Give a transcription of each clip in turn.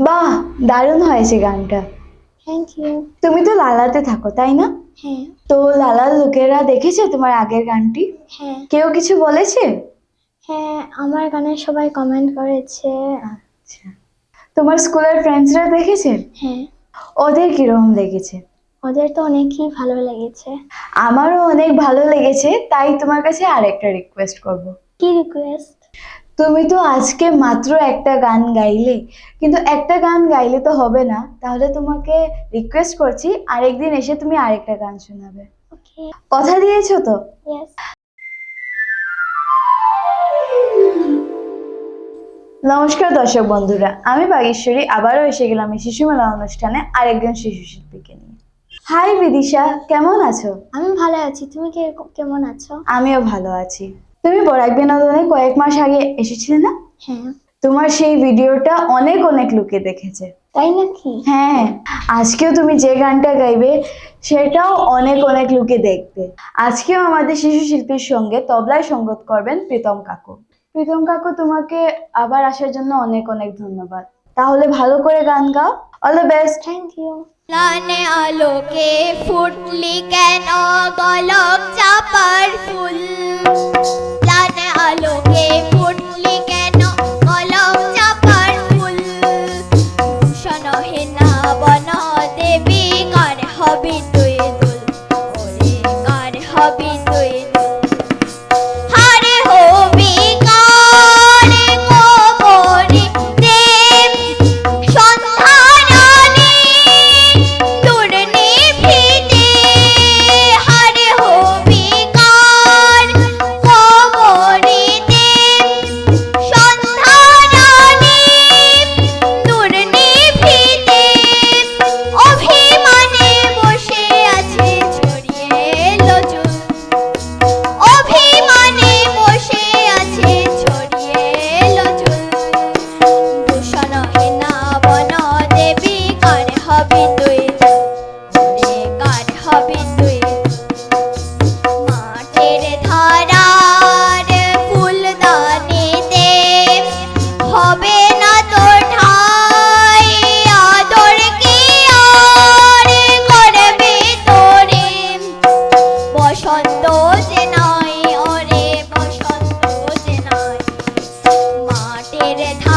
বাহ দারুণ হয়েছে গানটা। থ্যাংক ইউ তুমি তো লালাতে থাকো তাই না? হ্যাঁ। তো লালার লোকেরা দেখেছে তোমার আগের গানটি? হ্যাঁ। কেউ কিছু বলেছে? হ্যাঁ আমার গানে সবাই কমেন্ট করেছে। আচ্ছা। তোমার স্কুলের ফ্রেন্ডসরা দেখেছে? হ্যাঁ। ওদের কীরকম লেগেছে? ওদের তো অনেকই ভালো লেগেছে। আমারও অনেক ভালো লেগেছে তাই তোমার কাছে আরেকটা রিকোয়েস্ট করব। কি রিকোয়েস্ট তুমি তো আজকে মাত্র একটা গান গাইলে। কিন্তু একটা গান গাইলে তো হবে না। তাহলে তোমাকে রিকোয়েস্ট করছি আরেকদিন এসে তুমি আরেকটা গান শোনাবে। কথা দিয়েছ তো? নমস্কার দর্শক বন্ধুরা আমি বাগেশ্বরী আবারও এসে গেলাম এই শিশুমেলা অনুষ্ঠানে আরেকজন শিশু শিল্পীকে নিয়ে। হাই বিদিশা কেমন আছো? আমি ভালো আছি। তুমি কে কেমন আছো? আমিও ভালো আছি। তুমি বরাক বিনোদনে কয়েক মাস আগে এসেছিলে না? হ্যাঁ। তোমার সেই ভিডিওটা অনেক অনেক লোকে দেখেছে। তাই নাকি? হ্যাঁ আজকেও তুমি যে গানটা গাইবে সেটাও অনেক অনেক লোকে দেখবে। আজকেও আমাদের শিশু শিল্পীর সঙ্গে তবলায় সঙ্গত করবেন প্রীতম কাকু। প্রীতম কাকু তোমাকে আবার আসার জন্য অনেক অনেক ধন্যবাদ। তাহলে ভালো করে গান গাও। All the best thank you লানে আলোকে ফুটলি কেন গলক চাপার ফুল?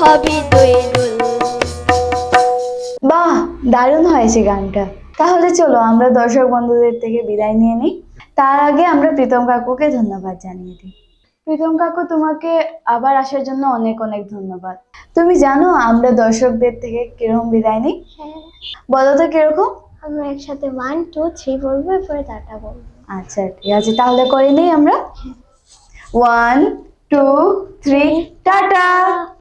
হবি বাহ দারুণ হয়েছে গানটা। তাহলে চলো আমরা দর্শক বন্ধুদের থেকে বিদায় নিয়ে নিই। তার আগে আমরা প্রীতম কাকুকে ধন্যবাদ জানিয়ে দিই। প্রীতম কাকু তোমাকে আবার আসার জন্য অনেক অনেক ধন্যবাদ। তুমি জানো আমরা দর্শকদের থেকে কীরকম বিদায় নিই? হ্যাঁ। বলো তো কীরকম? আমরা একসাথে ওয়ান টু থ্রি বলব এরপরে টাটা বলব। আচ্ছা ঠিক আছে তাহলে করে নিই আমরা। One two three tata!